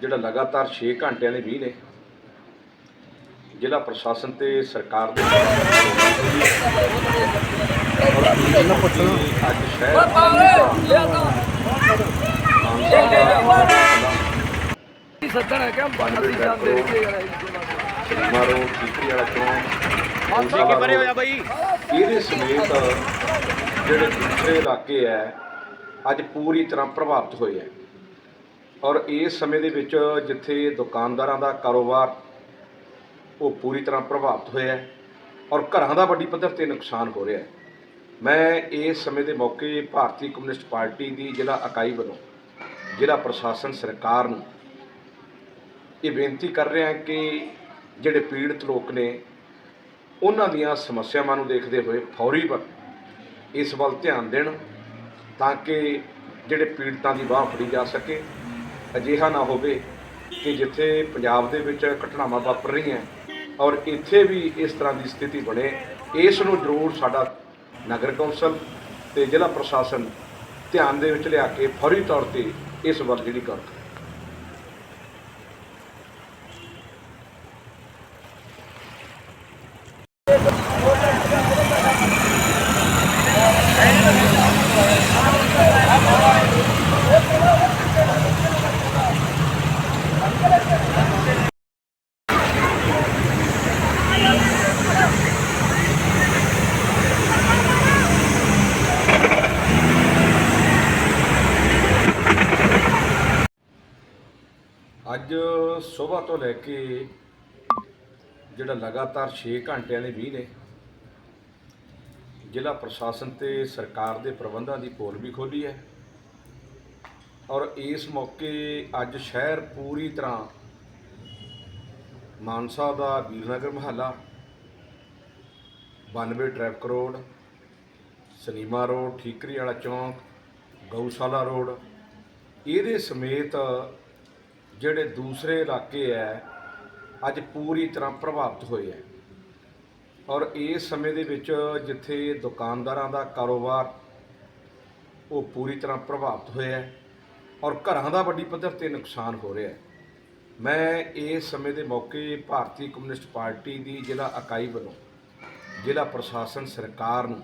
ਜਿਹੜਾ ਲਗਾਤਾਰ 6 ਘੰਟਿਆਂ ਦੇ ਵੀ ਨੇ ਜ਼ਿਲ੍ਹਾ ਪ੍ਰਸ਼ਾਸਨ ਤੇ ਸਰਕਾਰ ਦੇ ਅੱਜ ਸ਼ਹਿਰ ਸੱਦਣ ਹੈ ਕਿ ਬੰਨ ਦੀ ਜਾਂਦੇ ਰਹੇ ਮਾਰੋ ਠੀਕਰੀ ਵਾਲਾ ਚੌਂਕ ਕੀ ਪਰੇ ਹੋਇਆ ਬਾਈ। ਇਹਦੇ ਸਮੇਤ ਜਿਹੜੇ ਦੂਸਰੇ ਇਲਾਕੇ ਹੈ ਅੱਜ ਪੂਰੀ ਤਰ੍ਹਾਂ ਪ੍ਰਭਾਵਿਤ ਹੋਏ ਹੈ ਔਰ ਇਸ ਸਮੇਂ ਦੇ ਵਿੱਚ ਜਿੱਥੇ ਦੁਕਾਨਦਾਰਾਂ ਦਾ ਕਾਰੋਬਾਰ ਉਹ ਪੂਰੀ ਤਰ੍ਹਾਂ ਪ੍ਰਭਾਵਿਤ ਹੋਇਆ ਹੈ ਔਰ ਘਰਾਂ ਦਾ ਵੱਡੀ ਪੱਧਰ ਤੇ ਨੁਕਸਾਨ ਹੋ ਰਿਹਾ ਹੈ, ਮੈਂ ਇਸ ਸਮੇਂ ਦੇ ਮੌਕੇ ਭਾਰਤੀ ਕਮਿਊਨਿਸਟ ਪਾਰਟੀ ਦੀ ਜ਼ਿਲ੍ਹਾ ਇਕਾਈ ਵੱਲੋਂ ਜ਼ਿਲ੍ਹਾ ਪ੍ਰਸ਼ਾਸਨ ਸਰਕਾਰ ਨੂੰ ਇਹ ਬੇਨਤੀ ਕਰ ਰਿਹਾ ਕਿ ਜਿਹੜੇ ਪੀੜਤ ਲੋਕ ਨੇ, ਉਹਨਾਂ ਦੀਆਂ ਸਮੱਸਿਆਵਾਂ ਨੂੰ ਦੇਖਦੇ ਹੋਏ ਫੌਰੀ ਵ- ਇਸ ਵੱਲ ਧਿਆਨ ਦੇਣ ਤਾਂ ਕਿ ਜਿਹੜੇ ਪੀੜਤਾਂ ਦੀ ਬਾਹ ਫੜੀ ਜਾ ਸਕੇ। ਅਜਿਹਾ ਨਾ ਹੋਵੇ ਕਿ ਜਿੱਥੇ ਪੰਜਾਬ ਦੇ ਵਿੱਚ ਘਟਨਾਵਾਂ ਵਾਪਰ ਰਹੀਆਂ ਔਰ ਇੱਥੇ ਵੀ ਇਸ ਤਰ੍ਹਾਂ ਦੀ ਸਥਿਤੀ ਬਣੇ, ਇਸ ਨੂੰ ਜ਼ਰੂਰ ਸਾਡਾ ਨਗਰ ਕੌਂਸਲ ਤੇ ਜ਼ਿਲ੍ਹਾ ਪ੍ਰਸ਼ਾਸਨ ਧਿਆਨ ਦੇ ਵਿੱਚ ਲਿਆ ਕੇ ਫੌਰੀ ਤੌਰ ਤੇ ਇਸ ਵੱਲ ਜਿਹੜੀ ਕਰ। ਅੱਜ ਸਵੇਰ ਤੋਂ ਲੈ ਕੇ ਜਿਹੜਾ ਲਗਾਤਾਰ 6 ਘੰਟਿਆਂ ਦੇ ਵੀ ਨੇ, ਜ਼ਿਲ੍ਹਾ ਪ੍ਰਸ਼ਾਸਨ ਤੇ ਸਰਕਾਰ ਦੇ ਪ੍ਰਬੰਧਾਂ ਦੀ ਪੋਲ ਵੀ ਖੋਲੀ ਹੈ। ਔਰ ਇਸ ਮੌਕੇ ਅੱਜ ਸ਼ਹਿਰ ਪੂਰੀ ਤਰ੍ਹਾਂ ਮਾਨਸਾ ਦਾ ਵੀਰਨਗਰ ਮਹੱਲਾ 92 traffic road, cinema road, Thikri Wala ਚੌਂਕ, ਗਊਸ਼ਾਲਾ ਰੋਡ। ਇਹਦੇ ਸਮੇਤ ਜਿਹੜੇ ਦੂਸਰੇ ਇਲਾਕੇ ਹੈ ਅੱਜ ਪੂਰੀ ਤਰ੍ਹਾਂ ਪ੍ਰਭਾਵਿਤ ਹੋਏ ਹੈ ਔਰ ਇਸ ਸਮੇਂ ਦੇ ਵਿੱਚ ਜਿੱਥੇ ਦੁਕਾਨਦਾਰਾਂ ਦਾ ਕਾਰੋਬਾਰ, ਉਹ ਪੂਰੀ ਤਰ੍ਹਾਂ ਪ੍ਰਭਾਵਿਤ ਹੋਇਆ ਹੈ ਔਰ ਘਰਾਂ ਦਾ ਵੱਡੀ ਪੱਧਰ ਤੇ ਨੁਕਸਾਨ ਹੋ ਰਿਹਾ ਹੈ। ਮੈਂ ਇਸ ਸਮੇਂ ਦੇ ਮੌਕੇ ਭਾਰਤੀ ਕਮਿਊਨਿਸਟ ਪਾਰਟੀ ਦੀ ਜ਼ਿਲ੍ਹਾ ਇਕਾਈ ਵੱਲੋਂ ਜ਼ਿਲ੍ਹਾ ਪ੍ਰਸ਼ਾਸਨ ਸਰਕਾਰ ਨੂੰ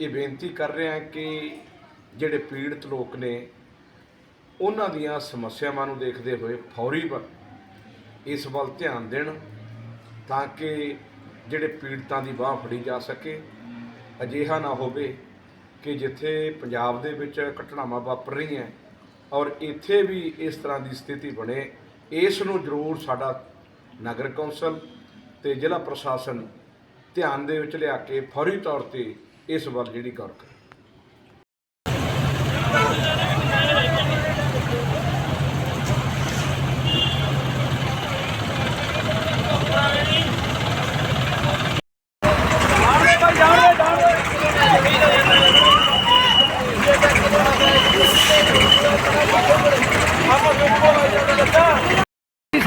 ਇਹ ਬੇਨਤੀ ਕਰ ਰਿਹਾ ਕਿ ਜਿਹੜੇ ਪੀੜਤ ਲੋਕ ਨੇ, ਉਹਨਾਂ ਦੀਆਂ ਸਮੱਸਿਆਵਾਂ ਨੂੰ ਦੇਖਦੇ ਹੋਏ ਫੌਰੀ ਵ- ਇਸ ਵੱਲ ਧਿਆਨ ਦੇਣ ਤਾਂ ਕਿ ਜਿਹੜੇ ਪੀੜਤਾਂ ਦੀ ਬਾਹ ਫੜੀ ਜਾ ਸਕੇ, ਅਜਿਹਾ ਨਾ ਹੋਵੇ ਕਿ ਜਿੱਥੇ ਪੰਜਾਬ ਦੇ ਵਿੱਚ ਘਟਨਾਵਾਂ ਵਾਪਰ ਰਹੀਆਂ ਔਰ ਇੱਥੇ ਵੀ ਇਸ ਤਰ੍ਹਾਂ ਦੀ ਸਥਿਤੀ ਬਣੇ ਇਸ ਨੂੰ ਜ਼ਰੂਰ ਸਾਡਾ ਨਗਰ ਕੌਂਸਲ ਤੇ ਜ਼ਿਲ੍ਹਾ ਪ੍ਰਸ਼ਾਸਨ ਧਿਆਨ ਦੇ ਵਿੱਚ ਲਿਆ ਕੇ ਫੌਰੀ ਤੌਰ ਤੇ ਇਸ ਵੱਲ ਜਿਹੜੀ ਗੌਰ ਕਰੇ।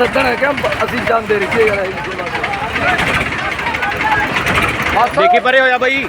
ਸੱਦਣ ਹੈ ਕਿ ਅਸੀਂ ਜਾਂਦੇ ਰਹੇ ਯਾਰ ਦੇਖੀ ਪਰੇ ਹੋਇਆ ਬਾਈ।